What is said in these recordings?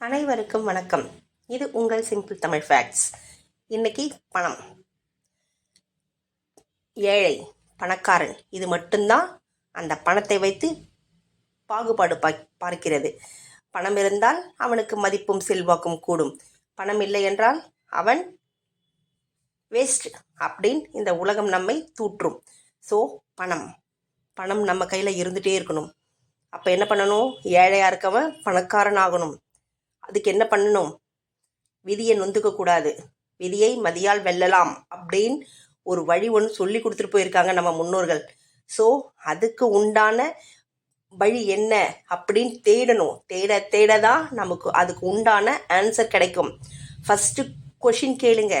அனைவருக்கும் வணக்கம். இது உங்கள் சிம்பிள் தமிழ் ஃபேக்ட்ஸ் இன்னைக்கு பணம். ஏழை பணக்காரன் இது மட்டும்தான் அந்த பணத்தை வைத்து பாகுபாடு பா பார்க்கிறது. பணம் இருந்தால் அவனுக்கு மதிப்பும் செல்வாக்கும் கூடும். பணம் இல்லை என்றால் அவன் வேஸ்ட் அப்படின்னு இந்த உலகம் நம்மை தூற்றும். ஸோ பணம். பணம் நம்ம கையில் இருந்துகிட்டே இருக்கணும். அப்போ என்ன பண்ணணும்? ஏழையாக இருக்கவன் பணக்காரன் ஆகணும் அதுக்கு என்ன பண்ணணும்? விதியை நொந்துக்கக்கூடாது விதியை மதியால் வெல்லலாம் அப்படின்னு ஒரு வழி ஒன்று சொல்லி கொடுத்துட்டு போயிருக்காங்க நம்ம முன்னோர்கள். ஸோ அதுக்கு உண்டான வழி என்ன அப்படின்னு தேடணும். தேட தேட தான் நமக்கு அதுக்கு உண்டான ஆன்சர் கிடைக்கும். ஃபஸ்ட்டு கொஷின் கேளுங்க.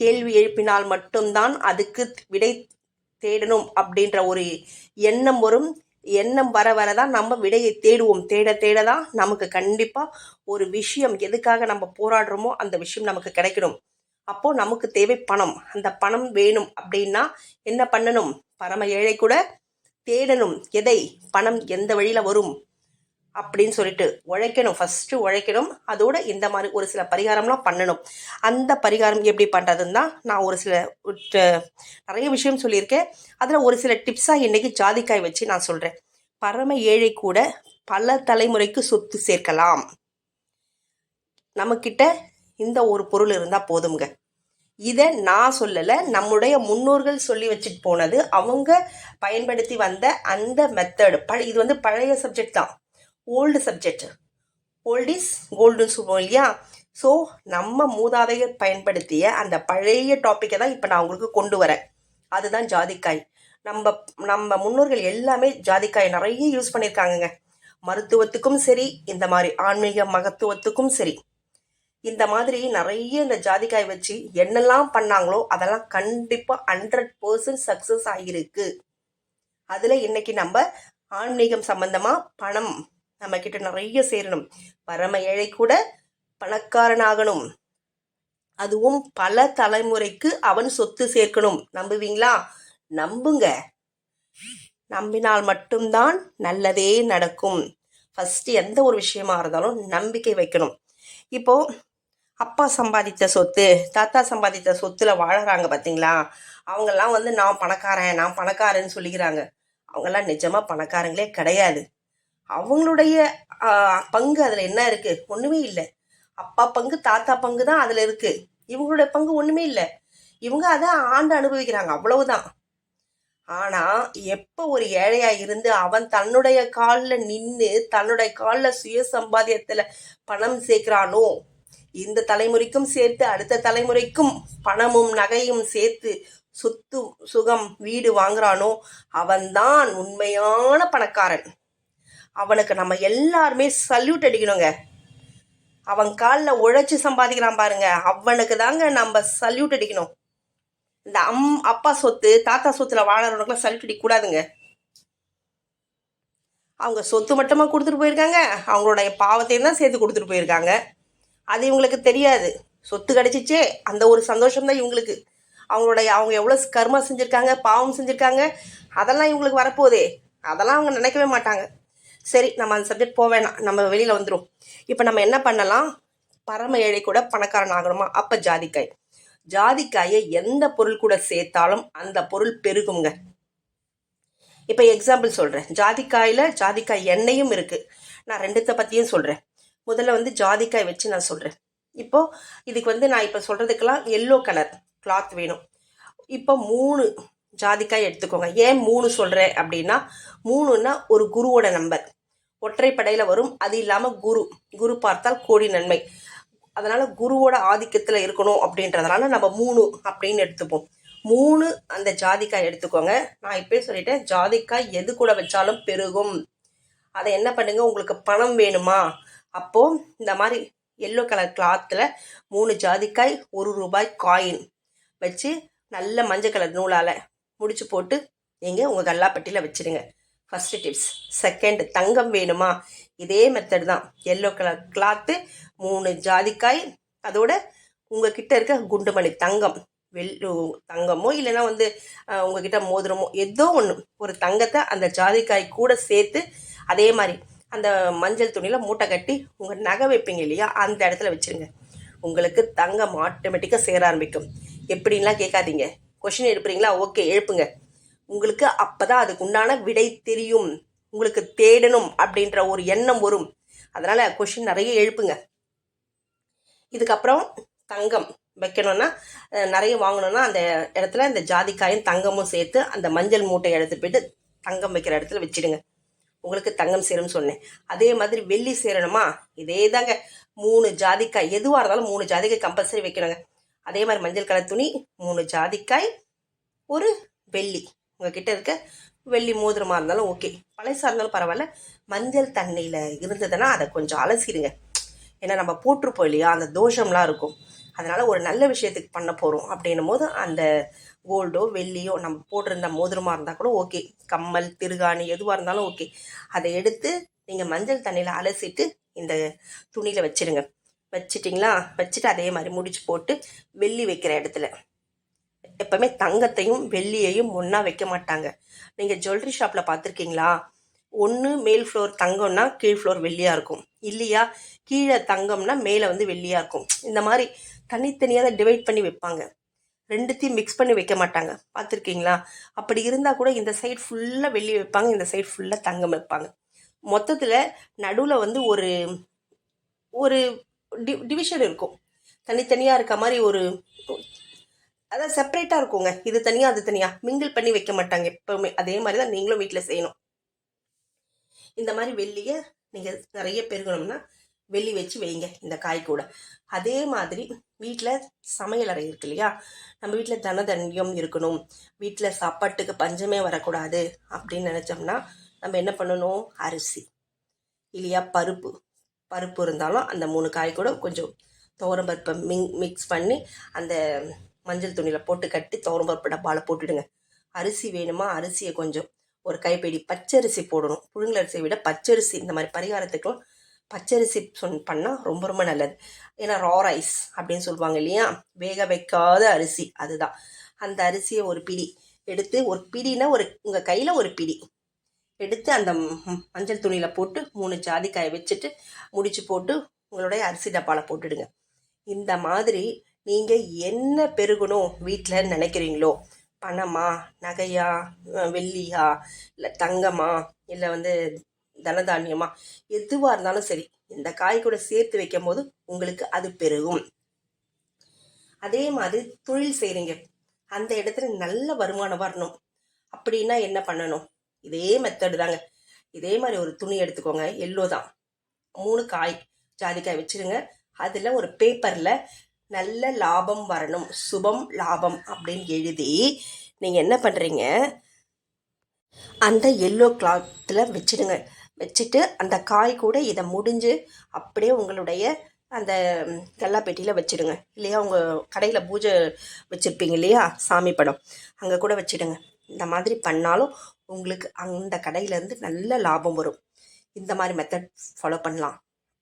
கேள்வி எழுப்பினால் மட்டும்தான் அதுக்கு விடை தேடணும் அப்படின்ற ஒரு எண்ணம் வரும். எண்ணம் வர வர தான் நம்ம விடையை தேடுவோம். தேட தேட தான் நமக்கு கண்டிப்பாக ஒரு விஷயம் எதுக்காக நம்ம போராடுறோமோ அந்த விஷயம் நமக்கு கிடைக்கணும். அப்போது நமக்கு தேவை பணம். அந்த பணம் வேணும் அப்படின்னா என்ன பண்ணணும்? பரம ஏழை கூட தேடணும். எதை? பணம் எந்த வழியில் வரும்? அப்படின்னு சொல்லிட்டு உழைக்கணும். ஃபஸ்ட்டு உழைக்கணும். அதோட இந்த மாதிரி ஒரு சில பரிகாரம்லாம் பண்ணணும். அந்த பரிகாரம் எப்படி பண்ணுறதுன்னு தான் நான் ஒரு சில நிறைய விஷயம் சொல்லியிருக்கேன். அதில் ஒரு சில டிப்ஸாக இன்றைக்கி ஜாதிக்காய் வச்சு நான் சொல்கிறேன் பரம ஏழை கூட பல தலைமுறைக்கு சொத்து சேர்க்கலாம். நம்மக்கிட்ட இந்த ஒரு பொருள் இருந்தால் போதுங்க இதை நான் சொல்லலை நம்முடைய முன்னோர்கள் சொல்லி வச்சுட்டு போனது அவங்க பயன்படுத்தி வந்த அந்த மெத்தடு ப இது வந்து பழைய சப்ஜெக்ட் தான். Old subject. ஓல்ட் இஸ் கோல்டுன்னு சொல்லுவோம் இல்லையா? ஸோ நம்ம மூதாதையர் பயன்படுத்திய அந்த பழைய டாப்பிக்கை தான் இப்போ நான் உங்களுக்கு கொண்டு வரேன். அதுதான் ஜாதிக்காய். நம்ம நம்ம முன்னோர்கள் எல்லாமே ஜாதிக்காய் நிறைய யூஸ் பண்ணியிருக்காங்கங்க. மருத்துவத்துக்கும் சரி இந்த மாதிரி ஆன்மீக மகத்துவத்துக்கும் சரி. இந்த மாதிரி நிறைய இந்த ஜாதிக்காய் வச்சு என்னெல்லாம் பண்ணாங்களோ அதெல்லாம் கண்டிப்பாக ஹண்ட்ரட் பர்சன்ட் சக்ஸஸ் ஆகியிருக்கு. அதில் இன்னைக்கு நம்ம ஆன்மீகம் சம்பந்தமாக பணம் நம்ம கிட்ட நிறைய சேரணும். பரம ஏழை கூட பணக்காரனாகணும். அதுவும் பல தலைமுறைக்கு அவன் சொத்து சேர்க்கணும். நம்புவீங்களா? நம்புங்க. நம்பினால் மட்டும்தான் நல்லதே நடக்கும். ஃபர்ஸ்ட் எந்த ஒரு விஷயமா இருந்தாலும் நம்பிக்கை வைக்கணும். இப்போ அப்பா சம்பாதித்த சொத்து தாத்தா சம்பாதித்த சொத்துல வாழறாங்க பார்த்தீங்களா அவங்கெல்லாம் வந்து நான் பணக்காரன் நான் பணக்காரன்னு சொல்லிக்கிறாங்க. அவங்கெல்லாம் நிஜமா பணக்காரங்களே கிடையாது. அவங்களுடைய பங்கு அதுல என்ன இருக்கு? ஒண்ணுமே இல்லை. அப்பா பங்கு தாத்தா பங்கு தான் அதுல இருக்கு. இவங்களுடைய பங்கு ஒண்ணுமே இல்லை. இவங்க அதை ஆண்டு அனுபவிக்கிறாங்க. அவ்வளவுதான். ஆனா எப்ப ஒரு ஏழையா இருந்து அவன் தன்னுடைய காலில் நின்று தன்னுடைய காலில் சுய சம்பாத்தியத்துல பணம் சேர்க்கிறானோ இந்த தலைமுறைக்கும் சேர்த்து அடுத்த தலைமுறைக்கும் பணமும் நகையும் சேர்த்து சொத்து சுகம் வீடு வாங்குறானோ அவன்தான் உண்மையான பணக்காரன். அவனுக்கு நம்ம எல்லாருமே சல்யூட் அடிக்கணுங்க. அவன் காலில் உழைச்சி சம்பாதிக்கிறான் பாருங்க. அவனுக்கு தாங்க நம்ம சல்யூட் அடிக்கணும். இந்த அம் அப்பா சொத்து தாத்தா சொத்துல வாழறவனுக்குலாம் சல்யூட் அடிக்கக்கூடாதுங்க. அவங்க சொத்து மட்டுமா கொடுத்துட்டு போயிருக்காங்க. அவங்களுடைய பாவத்தையும் தான் சேர்த்து கொடுத்துட்டு போயிருக்காங்க. அது இவங்களுக்கு தெரியாது. சொத்து கிடச்சிச்சே. அந்த ஒரு சந்தோஷம் தான் இவங்களுக்கு. அவங்களுடைய அவங்க எவ்வளோ கர்மா செஞ்சுருக்காங்க பாவம் செஞ்சுருக்காங்க. அதெல்லாம் இவங்களுக்கு வரப்போதே. அதெல்லாம் அவங்க நினைக்கவே மாட்டாங்க. சரி நம்ம அந்த சப்ஜெக்ட் போக வேணாம். நம்ம வெளியில் வந்துடும் இப்போ நம்ம என்ன பண்ணலாம்? பரம ஏழை கூட பணக்காரன் ஆகணுமா? அப்போ ஜாதிக்காய். ஜாதிக்காயை எந்த பொருள் கூட சேர்த்தாலும் அந்த பொருள் பெருகுங்க. இப்போ எக்ஸாம்பிள் சொல்கிறேன் ஜாதிக்காயில் ஜாதிக்காய் எண்ணெயும் இருக்குது நான் ரெண்டுத்தை பற்றியும் சொல்கிறேன் முதல்ல வந்து ஜாதிக்காய் வச்சு நான் சொல்கிறேன் இப்போது இதுக்கு வந்து நான் இப்போ சொல்கிறதுக்கெல்லாம் எல்லோ கலர் கிளாத் வேணும். இப்போ மூணு ஜாதிக்காய் எடுத்துக்கோங்க. ஏன் மூணு சொல்கிறேன் அப்படின்னா மூணுன்னா ஒரு குருவோட நம்பர் ஒற்றைப்படையில் வரும். அது இல்லாமல் குரு. குரு பார்த்தால் கோடி நன்மை. அதனால் குருவோட ஆதிக்கத்தில் இருக்கணும் அப்படின்றதுனால நம்ம மூணு அப்படின்னு எடுத்துப்போம். மூணு அந்த ஜாதிக்காய் எடுத்துக்கோங்க. நான் இப்பயே சொல்லிட்டேன் ஜாதிக்காய் எது கூட வச்சாலும் பெருகும். அதை என்ன பண்ணுங்க? உங்களுக்கு பணம் வேணுமா? அப்போ இந்த மாதிரி எல்லோ கலர் கிளாத்தில் மூணு ஜாதிக்காய் ஒரு ரூபாய் காயின் வச்சு நல்ல மஞ்சள் கலர் நூலால் முடிச்சு போட்டு நீங்கள் உங்கள் கல்லாப்பட்டியில் வச்சிருங்க. ஃபஸ்ட்டு டிப்ஸ் செகண்ட் தங்கம் வேணுமா? இதே மெத்தட் தான். எல்லோ கலர் கிளாத்து மூணு ஜாதிக்காய். அதோட உங்ககிட்ட இருக்க குண்டுமணி தங்கம். வெள் தங்கமோ இல்லைன்னா வந்து உங்ககிட்ட மோதிரமோ ஏதோ ஒன்று ஒரு தங்கத்தை அந்த ஜாதிக்காய் கூட சேர்த்து அதே மாதிரி அந்த மஞ்சள் துணியில் மூட்டை கட்டி உங்கள் நகை வைப்பீங்க இல்லையா? அந்த இடத்துல வச்சுருங்க. உங்களுக்கு தங்கம் ஆட்டோமேட்டிக்காக சேர ஆரம்பிக்கும். எப்படின்லாம் கேட்காதீங்க. கொஷின் எழுப்புறீங்களா ஓகே எழுப்புங்க. உங்களுக்கு அப்போ தான் அதுக்கு உண்டான விடை தெரியும். உங்களுக்கு தேடணும் அப்படின்ற ஒரு எண்ணம் வரும். அதனால் கொஷின் நிறைய எழுப்புங்க. இதுக்கப்புறம் தங்கம் வைக்கணும்னா நிறைய வாங்கணும்னா அந்த இடத்துல இந்த ஜாதிக்காயும் தங்கமும் சேர்த்து அந்த மஞ்சள் மூட்டையை எடுத்து போயிட்டு தங்கம் வைக்கிற இடத்துல வச்சிடுங்க. உங்களுக்கு தங்கம் சேரும்னு சொன்னேன். அதே மாதிரி வெள்ளி சேரணுமா? இதே தாங்க மூணு ஜாதிக்காய் எதுவாக இருந்தாலும் மூணு ஜாதிக்காய் கம்பல்சரி வைக்கணுங்க. அதே மாதிரி மஞ்சள் கலர் துணி மூணு ஜாதிக்காய் ஒரு வெள்ளி. உங்ககிட்ட இருக்க வெள்ளி மோதிரமாக இருந்தாலும் ஓகே பழசாக இருந்தாலும் பரவாயில்ல. மஞ்சள் தண்ணியில் இருந்ததுன்னா அதை கொஞ்சம் அலசிடுங்க. ஏன்னா நம்ம போட்டிருப்போம் இல்லையா? அந்த தோஷம்லாம் இருக்கும். அதனால் ஒரு நல்ல விஷயத்துக்கு பண்ண போகிறோம் அப்படின்னும் போது அந்த கோல்டோ வெள்ளியோ நம்ம போட்டிருந்த மோதிரமாக இருந்தால் கூட ஓகே கம்மல் திருகாணி எதுவாக இருந்தாலும் ஓகே அதை எடுத்து நீங்கள் மஞ்சள் தண்ணியில் அலசிட்டு இந்த துணியில் வச்சுருங்க. வச்சிட்டிங்களா? வச்சுட்டு அதே மாதிரி முடிச்சு போட்டு வெள்ளி வைக்கிற இடத்துல. எப்பவுமே தங்கத்தையும் வெள்ளியையும் ஒன்றா வைக்க மாட்டாங்க. நீங்கள் ஜுவல்லரி ஷாப்பில் பார்த்துருக்கீங்களா? ஒன்று மேல் ஃப்ளோர் தங்கம்னா கீழ் ஃப்ளோர் வெள்ளியாக இருக்கும். இல்லையா? கீழே தங்கம்னா மேலே வந்து வெள்ளியாக இருக்கும். இந்த மாதிரி தனித்தனியாக தான் டிவைட் பண்ணி வைப்பாங்க. ரெண்டுத்தையும் மிக்ஸ் பண்ணி வைக்க மாட்டாங்க. பார்த்துருக்கீங்களா? அப்படி இருந்தால் கூட இந்த சைடு ஃபுல்லாக வெள்ளி வைப்பாங்க இந்த சைடு ஃபுல்லாக தங்கம் வைப்பாங்க. மொத்தத்தில் நடுவில் வந்து ஒரு ஒரு டி டிவிஷன் இருக்கும். தனித்தனியாக இருக்க மாதிரி ஒரு அதான் செப்பரேட்டாக இருக்குங்க. இது தனியாக அது தனியாக மிங்கிள் பண்ணி வைக்க மாட்டாங்க எப்போவுமே. அதே மாதிரி தான் நீங்களும் வீட்டில் செய்யணும். இந்த மாதிரி வெள்ளியை நீங்கள் நிறைய பெருகணும்னா வெள்ளி வச்சு வைங்க இந்த காய் கூட. அதே மாதிரி வீட்டில் சமையல் அறை இருக்கு இல்லையா? நம்ம வீட்டில் தனதன்யம் இருக்கணும். வீட்டில் சாப்பாட்டுக்கு பஞ்சமே வரக்கூடாது அப்படின்னு நினச்சோம்னா நம்ம என்ன பண்ணணும்? அரிசி. இல்லையா? பருப்பு. பருப்பு இருந்தாலும் அந்த மூணு காய் கூட கொஞ்சம் துவரம் பருப்பை மிங் மிக்ஸ் பண்ணி அந்த மஞ்சள் துணியில் போட்டு கட்டி துவரம் பருப்பு டப்பாவில் போட்டுடுங்க. அரிசி வேணுமா? அரிசியை கொஞ்சம் ஒரு கைப்பிடி பச்சரிசி போடணும். புழுங்கல் அரிசியை விட பச்சரிசி இந்த மாதிரி பரிகாரத்துக்கும் பச்சரிசி சொன் பண்ணால் ரொம்ப ரொம்ப நல்லது. ஏன்னா ரா ரைஸ் அப்படின்னு சொல்லுவாங்க இல்லையா? வேக வைக்காத அரிசி அதுதான். அந்த அரிசியை ஒரு பிடி எடுத்து ஒரு பிடினா ஒரு உங்கள் கையில் ஒரு பிடி. எடுத்து அந்த மஞ்சள் துணியில் போட்டு மூணு ஜாதிக்காயை வச்சுட்டு முடிச்சு போட்டு உங்களுடைய அரிசி டப்பாவில் போட்டுடுங்க. இந்த மாதிரி நீங்கள் என்ன பெருகணும் வீட்டில் நினைக்கிறீங்களோ பணமா நகையா வெள்ளியா இல்லை தங்கமா இல்லை வந்து தனதானியமா எதுவாக இருந்தாலும் சரி இந்த காய் கூட சேர்த்து வைக்கும் போது உங்களுக்கு அது பெருகும். அதே மாதிரி தொழில் செய்கிறீங்க அந்த இடத்துல நல்ல வருமானம் வரணும். அப்படின்னா என்ன பண்ணணும்? இதே மெத்தடு தாங்க. இதே மாதிரி ஒரு துணி எடுத்துக்கோங்க. எல்லோ தான். மூணு காய் ஜாதிக்காய் வச்சுருங்க. அதில் ஒரு பேப்பரில் நல்ல லாபம் வரணும். சுபம் லாபம் அப்படின்னு எழுதி நீங்கள் என்ன பண்ணுறீங்க அந்த எல்லோ கிளாத்தில் வச்சிடுங்க. வச்சுட்டு அந்த காய் கூட இதை முடிஞ்சு அப்படியே உங்களுடைய அந்த ம், கல்லாப்பெட்டியில் வச்சிடுங்க. இல்லையா? உங்கள் கடையில் பூஜை வச்சுருப்பீங்க இல்லையா? சாமி படம். அங்கே கூட வச்சிடுங்க. இந்த மாதிரி பண்ணாலும் உங்களுக்கு அந்த கடையிலேருந்து நல்ல லாபம் வரும். இந்த மாதிரி மெத்தட் ஃபாலோ பண்ணலாம்.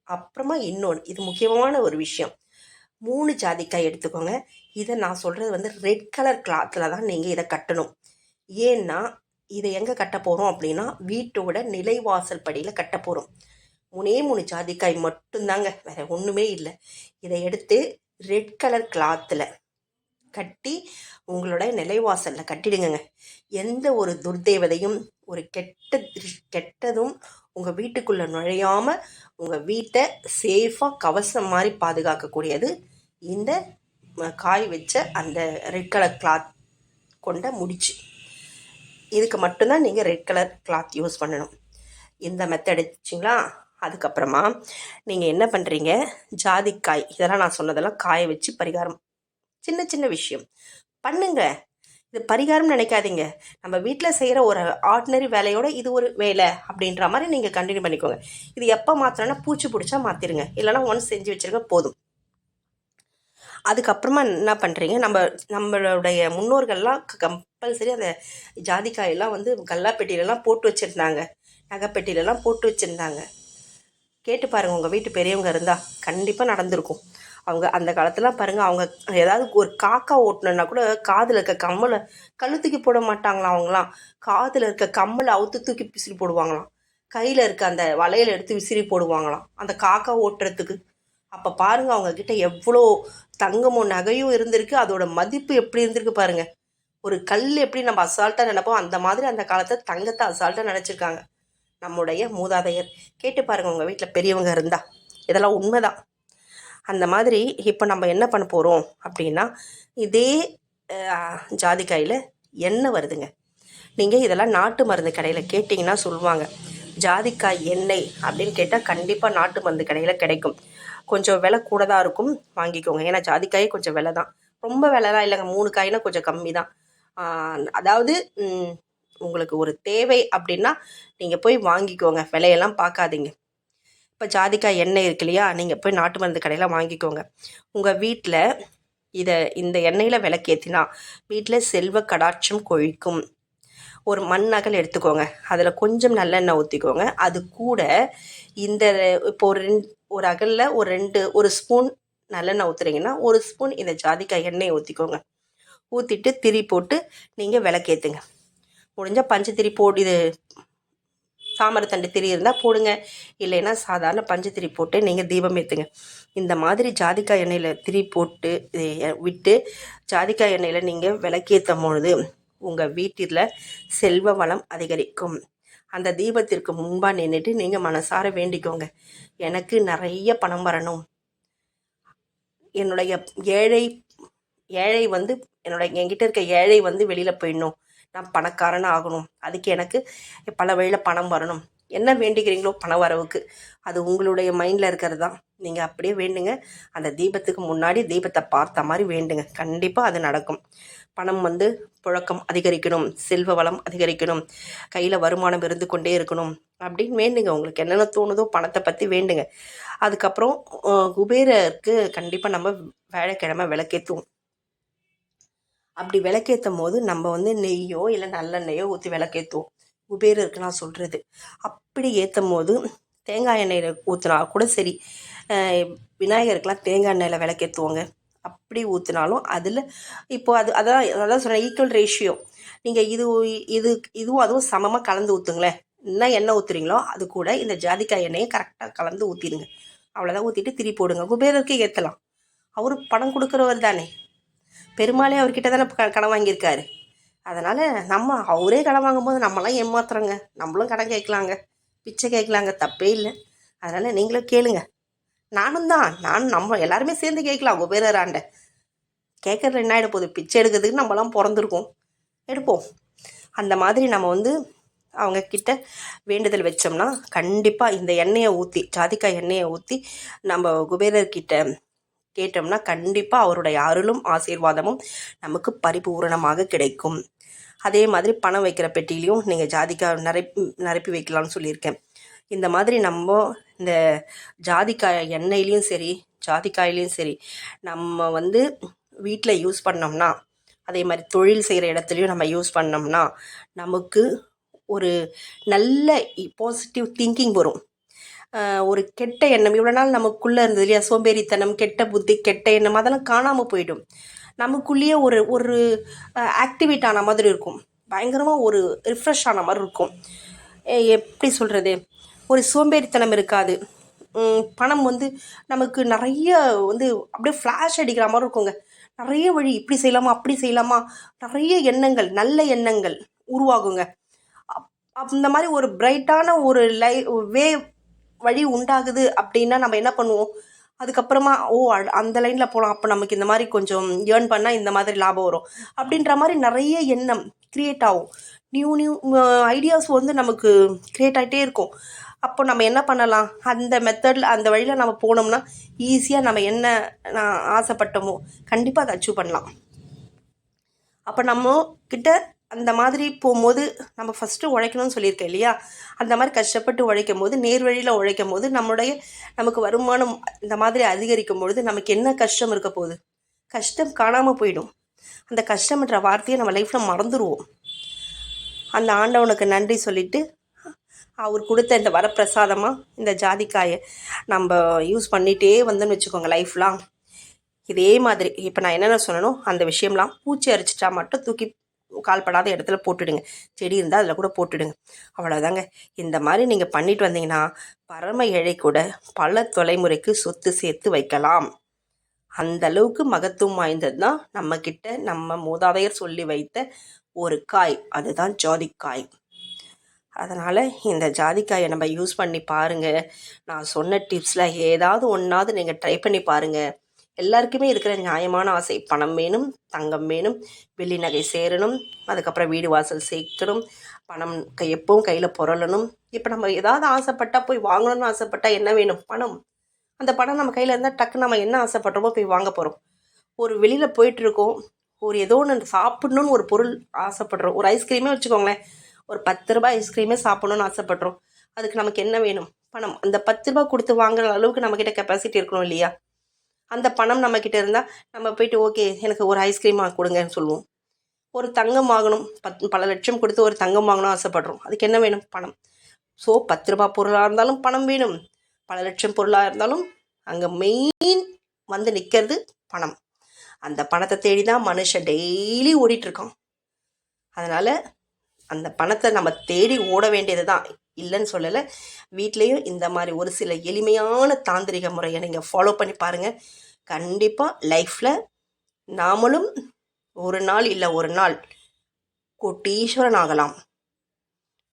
அப்புறமா இன்னொன்று இது முக்கியமான ஒரு விஷயம். மூணு ஜாதிக்காய் எடுத்துக்கோங்க. இதை நான் சொல்கிறது வந்து ரெட் கலர் கிளாத்தில் தான் நீங்கள் இதை கட்டணும். ஏன்னா இதை எங்கே கட்ட போகிறோம் அப்படின்னா வீட்டோட நிலைவாசல் படியில் கட்ட போகிறோம் மூணே மூணு ஜாதிக்காய் மட்டும்தாங்க வேறு ஒன்றுமே இல்லை. இதை எடுத்து ரெட் கலர் கிளாத்தில் கட்டி உங்களோட நிலைவாசலில் கட்டிடுங்க எந்த ஒரு துர்தேவதையும் ஒரு கெட்ட கெட்டதும் உங்கள் வீட்டுக்குள்ளே நுழையாமல் உங்கள் வீட்டை சேஃபாக கவசம் மாதிரி பாதுகாக்கக்கூடியது. இந்த காய் வச்ச அந்த ரெட் கலர் கிளாத் கொண்ட முடிச்சு. இதுக்கு மட்டும்தான் நீங்கள் ரெட் கலர் கிளாத் யூஸ் பண்ணணும். இந்த மெத்தட் எடுத்துச்சிங்களா அதுக்கப்புறமா நீங்கள் என்ன பண்ணுறீங்க ஜாதிக்காய் இதெல்லாம் நான் சொன்னதெல்லாம் காய வச்சு பரிகாரம் சின்ன சின்ன விஷயம். பண்ணுங்க. இது பரிகாரம் நினைக்காதீங்க. நம்ம வீட்டில் செய்கிற ஒரு ஆர்டினரி வேலையோட இது ஒரு வேலை அப்படின்ற மாதிரி நீங்கள் கண்டினியூ பண்ணிக்கோங்க. இது எப்போ மாற்றணும்னா பூச்சி பிடிச்சா மாற்றிடுங்க இல்லைனா ஒன்ஸ் செஞ்சு வச்சிருங்க போதும். அதுக்கப்புறமா என்ன பண்ணுறீங்க நம்ம நம்மளுடைய முன்னோர்கள்லாம் கம்பல்சரி அந்த ஜாதிக்காயெல்லாம் வந்து கல்லாப்பெட்டியிலலாம் போட்டு வச்சுருந்தாங்க. நகைப்பெட்டியிலலாம் போட்டு வச்சுருந்தாங்க. கேட்டு பாருங்கள் உங்கள் வீட்டு பெரியவங்க இருந்தால் கண்டிப்பாக நடந்திருக்கும். அவங்க அந்த காலத்துலாம் பாருங்கள் அவங்க ஏதாவது ஒரு காக்கா ஓட்டணுன்னா கூட காதில் இருக்க கம்மலை கழுத்துக்கு போட மாட்டாங்களாம் அவங்களாம் காதில் இருக்க கம்மலை அவுத்து தூக்கி விசிறி போடுவாங்களாம். கையில் இருக்க அந்த வளையல் எடுத்து விசிறி போடுவாங்களாம் அந்த காக்கா ஓட்டுறதுக்கு. அப்போ பாருங்கள் அவங்கக்கிட்ட எவ்வளோ தங்கமும் நகையும் இருந்திருக்கு அதோட மதிப்பு எப்படி இருந்திருக்கு பாருங்க. ஒரு கல் எப்படி நம்ம அசால்ட்டாக நினைப்போம் அந்த மாதிரி அந்த காலத்தை தங்கத்தை அசால்ட்டாக நினச்சிருக்காங்க. நம்முடைய மூதாதையர். கேட்டு பாருங்கள் உங்கள் வீட்டில் பெரியவங்க இருந்தா. இதெல்லாம் உண்மைதான். அந்த மாதிரி இப்போ நம்ம என்ன பண்ண போகிறோம் அப்படின்னா இதே ஜாதிக்காயில் எண்ணெய் வருதுங்க. நீங்கள் இதெல்லாம் நாட்டு மருந்து கடையில் கேட்டிங்கன்னா சொல்லுவாங்க ஜாதிக்காய் எண்ணெய் அப்படின்னு கேட்டால் கண்டிப்பாக நாட்டு மருந்து கடையில் கிடைக்கும். கொஞ்சம் விலை கூட தான் இருக்கும் வாங்கிக்கோங்க. ஏன்னா ஜாதிக்காயே கொஞ்சம் விலை தான். ரொம்ப விலைலாம் இல்லைங்க. மூணு காய்னா கொஞ்சம் கம்மி தான் அதாவது உங்களுக்கு ஒரு தேவை அப்படின்னா நீங்கள் போய் வாங்கிக்கோங்க. விலையெல்லாம் பார்க்காதீங்க. இப்போ ஜாதிக்காய் எண்ணெய் இருக்கு இல்லையா? நீங்கள் போய் நாட்டு மருந்து கடையில் வாங்கிக்கோங்க. உங்கள் வீட்டில் இதை இந்த எண்ணெயில் விளக்கேற்றினா வீட்டில் செல்வ கடாட்சம் கொழிக்கும். ஒரு மண் அகல் எடுத்துக்கோங்க. அதில் கொஞ்சம் நல்லெண்ணெய் ஊற்றிக்கோங்க அது கூட இந்த இப்போ ஒரு ரெண்டு ஒரு அகலில் ஒரு ரெண்டு ஒரு ஸ்பூன் நல்லெண்ணெய் ஊற்றுறீங்கன்னா ஒரு ஸ்பூன் இந்த ஜாதிக்காய் எண்ணெயை ஊற்றிக்கோங்க ஊற்றிட்டு திரி போட்டு நீங்கள் விளக்கேற்றுங்க முடிஞ்சால் பஞ்சு திரி போட்டு இது தாமரைத்தண்டு திரி இருந்தால் போடுங்க. இல்லைன்னா சாதாரண பஞ்சு திரி போட்டு நீங்கள் தீபம் ஏற்றுங்க இந்த மாதிரி ஜாதிக்காய் எண்ணெயில் திரி போட்டு விட்டு ஜாதிக்காய் எண்ணெயில் நீங்கள் விளக்கேற்றும் பொழுது உங்கள் வீட்டில் செல்வ வளம் அதிகரிக்கும். அந்த தீபத்திற்கு முன்பாக நின்றுட்டு நீங்கள் மனசார வேண்டிக்கோங்க. எனக்கு நிறைய பணம் வரணும். என்னுடைய ஏழை ஏழை வந்து என்னோட என்கிட்ட இருக்க ஏழை வந்து வெளியில் போயிடணும். நான் பணக்காரன் ஆகணும். அதுக்கு எனக்கு பல வழியில் பணம் வரணும். என்ன வேண்டிக்கிறீங்களோ பண வரவுக்கு அது உங்களுடைய மைண்டில் இருக்கிறது? தான் நீங்கள் அப்படியே வேண்டுங்க. அந்த தீபத்துக்கு முன்னாடி தீபத்தை பார்த்த மாதிரி வேண்டுங்க. கண்டிப்பாக அது நடக்கும். பணம் வந்து புழக்கம் அதிகரிக்கணும். செல்வ வளம் அதிகரிக்கணும். கையில் வருமானம் இருந்து கொண்டே இருக்கணும். அப்படின்னு வேண்டுங்க. உங்களுக்கு என்னென்ன தோணுதோ பணத்தை பற்றி வேண்டுங்க. அதுக்கப்புறம் குபேரருக்கு கண்டிப்பாக நம்ம வேலைக்கிழமை விளக்கேற்றுவோம் அப்படி விளக்கேற்றும் போது நம்ம வந்து நெய்யோ இல்லை நல்லெண்ணெயோ ஊற்றி விளக்கேற்றுவோம் குபேரருக்கு நான் சொல்கிறது அப்படி ஏற்றும் போது தேங்காய் எண்ணெயில் ஊற்றினா கூட சரி. விநாயகருக்கெலாம் தேங்காய் எண்ணெயில் விளக்கேற்றுவோங்க அப்படி ஊற்றினாலும் அதில் இப்போது அது அதான் அதான் சொன்னேன் ஈக்குவல் ரேஷியோ நீங்கள் இது இது இதுவும் அதுவும் சமமாக கலந்து ஊற்றுங்களேன் என்ன எண்ணெய் ஊற்றுறீங்களோ அது கூட இந்த ஜாதிக்காய் எண்ணெயை கரெக்டாக கலந்து ஊற்றிடுங்க அவ்வளோதான் ஊற்றிட்டு திரி போடுங்க. குபேரருக்கு ஏற்றலாம் அவர் பணம் கொடுக்குறவர் தானே. பெருமாளே அவர்கிட்ட தானே க- கடன் வாங்கியிருக்காரு. அதனால் நம்ம அவரே கடன் வாங்கும்போது நம்மளாம் ஏமாத்துறோங்க. நம்மளும் கடன் கேட்கலாங்க. பிச்சை கேட்கலாங்க. தப்பே இல்லை. அதனால் நீங்களும் கேளுங்க. நானும் தான். நானும் நம்ம எல்லாருமே சேர்ந்து கேட்கலாம். குபேரராண்ட கேட்கறது என்ன ஆகிட போகுது? பிச்சை எடுக்கிறதுக்கு நம்மளாம் பிறந்திருக்கோம். எடுப்போம். அந்த மாதிரி நம்ம வந்து அவங்க கிட்ட வேண்டுதல் வச்சோம்னா கண்டிப்பாக இந்த எண்ணெயை ஊற்றி ஜாதிக்காய் எண்ணெயை ஊற்றி நம்ம குபேரர்கிட்ட கேட்டோம்னா கண்டிப்பாக அவருடைய அருளும் ஆசீர்வாதமும் நமக்கு பரிபூரணமாக கிடைக்கும். அதே மாதிரி பணம் வைக்கிற பெட்டிலையும் நீங்கள் ஜாதிக்காய் நிரப்பி நிரப்பி வைக்கலாம்னு சொல்லியிருக்கேன். இந்த மாதிரி நம்ம இந்த ஜாதிக்காய் எண்ணெயிலையும் சரி ஜாதிக்காயிலையும் சரி நம்ம வந்து வீட்டில் யூஸ் பண்ணோம்னா அதே மாதிரி தொழில் செய்கிற இடத்துலையும் நம்ம யூஸ் பண்ணோம்னா நமக்கு ஒரு நல்ல பாசிட்டிவ் திங்கிங் வரும். ஒரு கெட்ட எண்ணம். இவ்வளோ நாள் நமக்குள்ளே இருந்தது இல்லையா? சோம்பேறித்தனம் கெட்ட புத்தி கெட்ட எண்ணம் அதெல்லாம் காணாமல் போயிடும். நமக்குள்ளேயே ஒரு ஒரு ஆக்டிவேட் ஆன மாதிரி இருக்கும். பயங்கரமாக ஒரு ரிஃப்ரெஷ் ஆன மாதிரி இருக்கும். எப்படி சொல்கிறது ஒரு சோம்பேறித்தனம் இருக்காது. பணம் வந்து நமக்கு நிறைய வந்து அப்படியே ஃப்ளாஷ் அடிக்கிற மாதிரி இருக்குங்க. நிறைய வழி இப்படி செய்யலாமா அப்படி செய்யலாமா? நிறைய எண்ணங்கள் நல்ல எண்ணங்கள் உருவாகுங்க. அப்- அந்த மாதிரி ஒரு பிரைட்டான ஒரு லை வே வழி உண்டாகுது அப்படின்னா நம்ம என்ன பண்ணுவோம்? அதுக்கப்புறமா ஓ அ- அந்த லைனில் போகலாம் அப்போ நமக்கு இந்த மாதிரி கொஞ்சம் ஏர்ன் பண்ணால் இந்த மாதிரி லாபம் வரும். அப்படின்ற மாதிரி நிறைய எண்ணம் க்ரியேட் ஆகும். நியூ நியூ ஐடியாஸ் வந்து நமக்கு க்ரியேட் ஆகிட்டே இருக்கும். அப்போ நம்ம என்ன பண்ணலாம்? அந்த மெத்தடில் அந்த வழியில் நம்ம போனோம்னா ஈஸியாக நம்ம என்ன நான் ஆசைப்பட்டோமோ கண்டிப்பாக அதை அச்சீவ் பண்ணலாம். அப்போ நம்ம கிட்ட அந்த மாதிரி போகும்போது நம்ம ஃபஸ்ட்டு உழைக்கணும்னு சொல்லியிருக்கேன் இல்லையா? அந்த மாதிரி கஷ்டப்பட்டு உழைக்கும் போது நேர்வழியில் உழைக்கும் போது நம்மளுடைய நமக்கு வருமானம் இந்த மாதிரி அதிகரிக்கும் பொழுது நமக்கு என்ன கஷ்டம் இருக்க போகுது? கஷ்டம் காணாமல் போயிடும். அந்த கஷ்டம்ன்ற வார்த்தையை நம்ம லைஃப்பில் மறந்துடுவோம் அந்த ஆண்டவனுக்கு நன்றி சொல்லிட்டு அவர் கொடுத்த இந்த வரப்பிரசாதமாக இந்த ஜாதிக்காயை நம்ம யூஸ் பண்ணிகிட்டே வந்தோன்னு வச்சுக்கோங்க லைஃப்லாம் இதே மாதிரி இப்போ நான் என்னென்ன சொன்னனோ அந்த விஷயம்லாம் பூச்சி அரிச்சிட்டா மட்டும் தூக்கி கால்படாத இடத்துல போட்டுடுங்க. செடி இருந்தால் அதில் கூட போட்டுடுங்க. அவ்வளோதாங்க இந்த மாதிரி நீங்கள் பண்ணிட்டு வந்தீங்கன்னா பரம ஏழை கூட பல தொலைமுறைக்கு சொத்து சேர்த்து வைக்கலாம். அந்த அளவுக்கு மகத்துவம் வாய்ந்தது தான் நம்மக்கிட்ட நம்ம மூதாதையர் சொல்லி வைத்த ஒரு காய். அதுதான் ஜாதிக்காய். அதனால் இந்த ஜாதிக்காயை நம்ம யூஸ் பண்ணி பாருங்கள் நான் சொன்ன டிப்ஸில் ஏதாவது ஒன்றாவது நீங்கள் ட்ரை பண்ணி பாருங்கள் எல்லாருக்குமே இருக்கிற நியாயமான ஆசை. பணம் வேணும் தங்கம் வேணும் வெள்ளி நகை சேரணும் அதுக்கப்புறம் வீடு வாசல் சேர்க்கணும் பணம் கை எப்பவும் கையில் புரளணும். இப்போ நம்ம ஏதாவது ஆசைப்பட்டால் போய் வாங்கணும்னு ஆசைப்பட்டால் என்ன வேணும்? பணம். அந்த பணம் நம்ம கையில் இருந்தால் டக்கு நம்ம என்ன ஆசைப்பட்றோமோ போய் வாங்க போகிறோம் ஒரு வெளியில் போயிட்டுருக்கோம். ஒரு ஏதோ ஒன்று சாப்பிட்ணுன்னு ஒரு பொருள் ஆசைப்படுறோம். ஒரு ஐஸ்கிரீமே வச்சுக்கோங்களேன். ஒரு பத்து ரூபாய் ஐஸ்கிரீமே சாப்பிட்ணுன்னு ஆசைப்படுறோம். அதுக்கு நமக்கு என்ன வேணும்? பணம். அந்த பத்து ரூபாய் கொடுத்து வாங்குற அளவுக்கு நம்மக்கிட்ட கெப்பாசிட்டி இருக்கணும் இல்லையா? அந்த பணம் நம்மக்கிட்ட இருந்தால் நம்ம போயிட்டு ஓகே எனக்கு ஒரு ஐஸ்கிரீம் கொடுங்கன்னு சொல்லுவோம். ஒரு தங்கம் வாங்கணும் பத் பல லட்சம் கொடுத்து ஒரு தங்கம் வாங்கணும் ஆசைப்படுறோம். அதுக்கு என்ன வேணும்? பணம். ஸோ பத்து ரூபா பொருளாக இருந்தாலும் பணம் வேணும். பல லட்சம் பொருளாக இருந்தாலும் அங்கே மெயின் வந்து நிற்கிறது பணம். அந்த பணத்தை தேடி தான் மனுஷன் டெய்லி ஓடிட்டுருக்கான் அதனால் அந்த பணத்தை நம்ம தேடி ஓட வேண்டியது தான் இல்லைன்னு சொல்லலை. வீட்லேயும் இந்த மாதிரி ஒரு சில எளிமையான தாந்திரிக முறையை நீங்கள் ஃபாலோ பண்ணி பாருங்கள் கண்டிப்பாக லைஃப்பில் நாமளும் ஒரு நாள் இல்லை ஒரு நாள் கோட்டீஸ்வரன் ஆகலாம்.